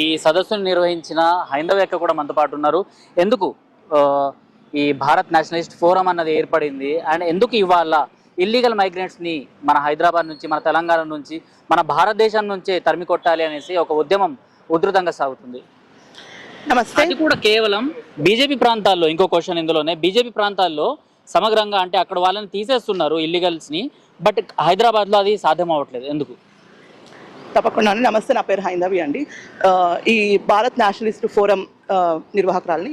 ఈ సదస్సును నిర్వహించిన హైందవేక్క కూడా మనతో పాటు ఉన్నారు. ఎందుకు ఈ భారత్ నేషనలిస్ట్ ఫోరం అన్నది ఏర్పడింది? అండ్ ఎందుకు ఇవాళ ఇల్లీగల్ మైగ్రెంట్స్ని మన హైదరాబాద్ నుంచి మన తెలంగాణ నుంచి మన భారతదేశం నుంచే తరిమి కొట్టాలి అనేసి ఒక ఉద్యమం ఉధృతంగా సాగుతుంది? నమస్తే. అది కూడా కేవలం బీజేపీ ప్రాంతాల్లో ఇంకో క్వశ్చన్ ఇందులోనే బీజేపీ ప్రాంతాల్లో సమగ్రంగా అంటే అక్కడ వాళ్ళని తీసేస్తున్నారు ఇల్లీగల్స్ని బట్ హైదరాబాద్లో అది సాధ్యం అవ్వట్లేదు ఎందుకు? తప్పకుండా అండి. నమస్తే నా పేరు హైందవి అండి. ఈ భారత్ నేషనలిస్ట్ ఫోరం నిర్వాహకురాలని.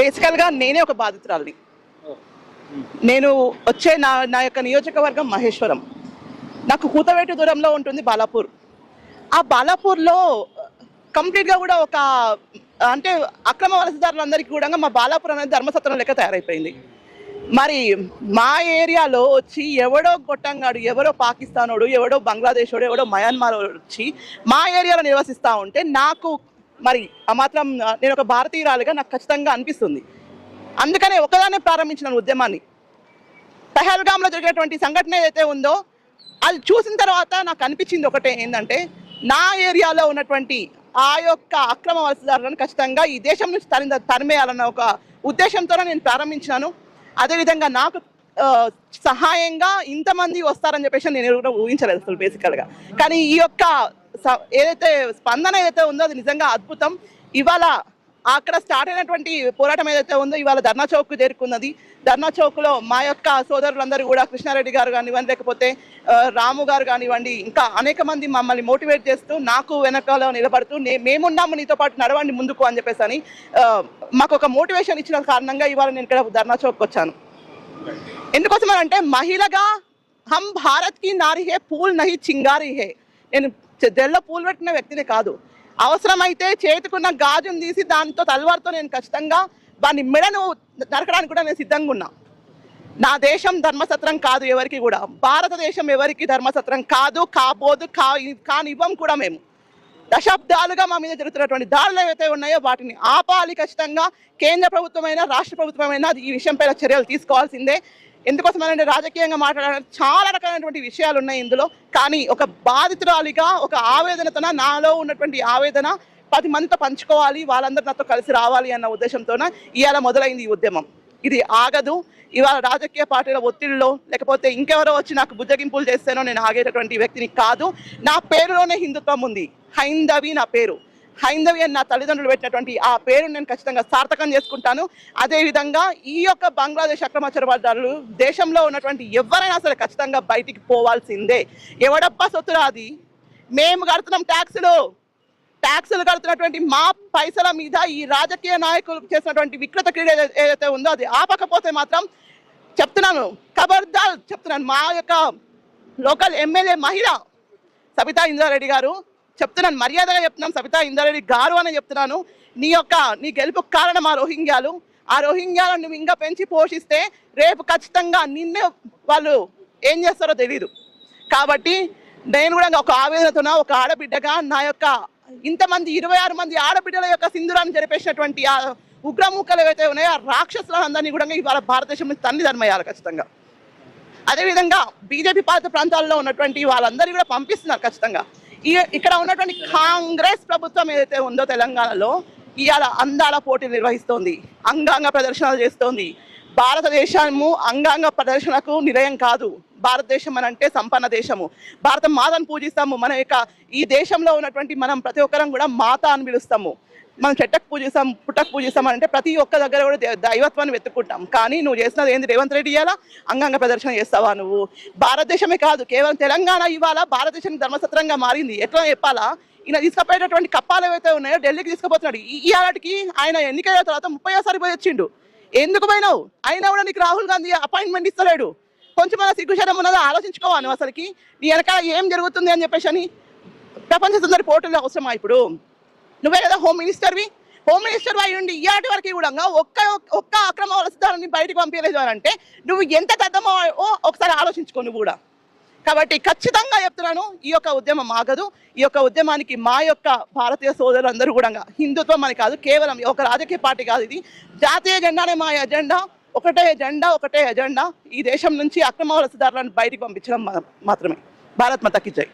బేసికల్గా నేనే ఒక బాధితురాలిని. నేను వచ్చే నా నా యొక్క నియోజకవర్గం మహేశ్వరం. నాకు కూతవేటు దూరంలో ఉంటుంది బాలాపూర్. ఆ బాలాపూర్లో కంప్లీట్గా కూడా ఒక అంటే అక్రమ వలసదారులందరికీ కూడా మా బాలాపూర్ అనేది ధర్మసత్రం లెక్క తయారైపోయింది. మరి మా ఏరియాలో వచ్చి ఎవడో గొట్టంగాడు ఎవడో పాకిస్తానోడు ఎవడో బంగ్లాదేశోడు ఎవడో మయన్మార్ వచ్చి మా ఏరియాలో నివసిస్తూ ఉంటే నాకు మరి ఆ మాత్రం నేను ఒక భారతీయురాలుగా నాకు ఖచ్చితంగా అనిపిస్తుంది. అందుకనే ఒకదానే ప్రారంభించిన ఉద్యమాన్ని. పెహల్గామ్లో జరిగేటువంటి సంఘటన ఏదైతే ఉందో అది చూసిన తర్వాత నాకు అనిపించింది ఒకటే ఏంటంటే నా ఏరియాలో ఉన్నటువంటి ఆ యొక్క అక్రమ వలసదారులను ఖచ్చితంగా ఈ దేశం నుంచి తరి తరిమేయాలన్న ఒక ఉద్దేశంతోనే నేను ప్రారంభించినాను. అదేవిధంగా నాకు సహాయంగా ఇంతమంది వస్తారని చెప్పేసి నేను కూడా ఊహించలేదు అసలు బేసికల్గా కానీ ఈ యొక్క స- ఏదైతే స్పందన ఏదైతే ఉందో అది నిజంగా అద్భుతం. ఇవాళ అక్కడ స్టార్ట్ అయినటువంటి పోరాటం ఏదైతే ఉందో ఇవాళ ధర్నా చౌక్ చేరుకున్నది. ధర్నా చౌక్లో మా యొక్క సోదరులందరూ కూడా కృష్ణారెడ్డి గారు కానివ్వండి లేకపోతే రాము గారు కానివ్వండి ఇంకా అనేక మంది మమ్మల్ని మోటివేట్ చేస్తూ నాకు వెనకాల నిలబడుతూ మేమున్నాము నీతో పాటు నడవండి ముందుకు అని చెప్పేసి అని మాకు ఒక మోటివేషన్ ఇచ్చిన కారణంగా ఇవాళ నేను ఇక్కడ ధర్నా చౌక్ వచ్చాను. ఎందుకోసం అని అంటే మహిళగా హమ్ భారత్కి నారి హే పూల్ నహి చింగారి హే. నేను జల్లో పూలు పెట్టిన వ్యక్తిని కాదు. అవసరమైతే చేతికున్న గాజును తీసి దాంతో తల్వార్తో నేను ఖచ్చితంగా దాని మెడను నరకడానికి కూడా నేను సిద్ధంగా ఉన్నా. నా దేశం ధర్మసత్రం కాదు ఎవరికి కూడా. భారతదేశం ఎవరికి ధర్మసత్రం కాదు కాబోదు కా కానివ్వం కూడా మేము. దశాబ్దాలుగా మా మీద జరుగుతున్నటువంటి దాడులు ఏవైతే ఉన్నాయో వాటిని ఆపాలి ఖచ్చితంగా. కేంద్ర ప్రభుత్వమైనా రాష్ట్ర ప్రభుత్వమైనా అది ఈ విషయంపై చర్యలు తీసుకోవాల్సిందే. ఎందుకోసం అంటే రాజకీయంగా మాట్లాడడానికి చాలా రకాలైనటువంటి విషయాలు ఉన్నాయి ఇందులో. కానీ ఒక బాధితురాలిగా ఒక ఆవేదనతోన నాలో ఉన్నటువంటి ఆవేదన పది మందితో పంచుకోవాలి వాళ్ళందరూ నాతో కలిసి రావాలి అన్న ఉద్దేశంతోన ఇవాళ మొదలైంది ఈ ఉద్యమం. ఇది ఆగదు. ఇవాళ రాజకీయ పార్టీల ఒత్తిడిలో లేకపోతే ఇంకెవరో వచ్చి నాకు బుజ్జగింపులు చేస్తేనో నేను ఆగేటటువంటి వ్యక్తిని కాదు. నా పేరులోనే హిందుత్వం ఉంది. హైందవి నా పేరు. హైందవి అని నా తల్లిదండ్రులు పెట్టినటువంటి ఆ పేరును నేను ఖచ్చితంగా సార్థకం చేసుకుంటాను. అదేవిధంగా ఈ యొక్క బంగ్లాదేశ్ అక్రమ చొరబాటుదారులు దేశంలో ఉన్నటువంటి ఎవరైనా సరే ఖచ్చితంగా బయటికి పోవాల్సిందే. ఎవడబ్బా సొత్తురా అది? మేము కడుతున్నాం ట్యాక్సులు. ట్యాక్సులు కడుతున్నటువంటి మా పైసల మీద ఈ రాజకీయ నాయకులు చేసినటువంటి వికృత క్రీడ ఏదైతే ఉందో అది ఆపకపోతే మాత్రం చెప్తున్నాను. ఖబర్దార్ చెప్తున్నాను. మా యొక్క లోకల్ ఎమ్మెల్యే మహిళ సబితా ఇందారెడ్డి గారు చెప్తున్నాను మర్యాదగా చెప్తున్నాను సబితా ఇందారెడ్డి గారు అని చెప్తున్నాను. నీ యొక్క నీ గెలుపుకు కారణం ఆ రోహింగ్యాలు. ఆ రోహింగ్యాలను నువ్వు ఇంకా పెంచి పోషిస్తే రేపు ఖచ్చితంగా నిన్నే వాళ్ళు ఏం చేస్తారో తెలియదు కాబట్టి నేను కూడా ఒక ఆవేదనతోన ఒక ఆడబిడ్డగా నా యొక్క ఇంతమంది ఇరవై ఆరు మంది ఆడబిడ్డల యొక్క సింధురాన్ని జరిపేసినటువంటి ఆ ఉగ్రముఖలు ఏవైతే ఉన్నాయో ఆ రాక్షసులందరినీ కూడా ఇవాళ భారతదేశం నుంచి తన్ని ధర్మయ్యాలి ఖచ్చితంగా. అదేవిధంగా బీజేపీ పాలిత ప్రాంతాల్లో ఉన్నటువంటి వాళ్ళందరినీ కూడా పంపిస్తున్నారు ఖచ్చితంగా. ఇక్కడ ఉన్నటువంటి కాంగ్రెస్ ప్రభుత్వం ఏదైతే ఉందో తెలంగాణలో ఇవాళ అందాల పోటీ నిర్వహిస్తోంది అంగాంగ ప్రదర్శనలు చేస్తోంది. భారతదేశము అంగాంగ ప్రదర్శనకు నిలయం కాదు. భారతదేశం అని అంటే సంపన్న దేశము. భారత మాతను పూజిస్తాము. మన యొక్క ఈ దేశంలో ఉన్నటువంటి మనం ప్రతి ఒక్కరం కూడా మాత అని పిలుస్తాము. మనం చెట్టకు పూజిస్తాం పుట్టకు పూజిస్తాం అంటే ప్రతి ఒక్క దగ్గర కూడా దైవత్వాన్ని వెతుక్కుంటాం. కానీ నువ్వు చేసినది ఏంది? రేవంత్ రెడ్డి ఇవ్వాలా అంగాంగ ప్రదర్శన చేస్తావా నువ్వు? భారతదేశమే కాదు. కేవలం తెలంగాణ ఇవాళ భారతదేశం ధర్మసత్రంగా మారింది. ఎట్లా చెప్పాలా? ఈయన తీసుకుపోయేటటువంటి కప్పాలు ఏవైతే ఉన్నాయో ఢిల్లీకి తీసుకుపోతున్నాడు. ఈ ఈ ఆయన ఎన్నికైన తర్వాత ముప్పై పోయి వచ్చిండు. ఎందుకు పోయినావు? అయినా కూడా నీకు రాహుల్ గాంధీ అపాయింట్మెంట్ ఇస్తలేడు. కొంచెం మన సిగ్గుశరం ఉన్నదో? ఆలోచించుకోవాలి అసలుకి? నీ వెనకాల ఏం జరుగుతుంది అని చెప్పేసి అని ప్రపంచ సుందరి పోటీలు అవసరమా ఇప్పుడు? నువ్వే కదా హోమ్ మినిస్టర్వి హోమ్ మినిస్టర్ అయి ఉండి ఇయాటి వరకు కూడా ఒక్క ఒక్క అక్రమ వలసదారుని బయటకు పంపించలేదు అని అంటే నువ్వు ఎంత పెద్దమో ఒకసారి ఆలోచించుకో నువ్వు కూడా. కాబట్టి ఖచ్చితంగా చెప్తున్నాను ఈ యొక్క ఉద్యమం ఆగదు. ఈ యొక్క ఉద్యమానికి మా యొక్క భారతీయ సోదరులందరూ కూడా హిందుత్వం అని కాదు కేవలం ఒక రాజకీయ పార్టీ కాదు ఇది. జాతీయ జెండానే మా ఎజెండా ఒకటే ఎజెండా ఒకటే ఎజెండా. ఈ దేశం నుంచి అక్రమ వలసదారులను బయటికి పంపించడం మాత్రమే. భారత్ మతకి జై.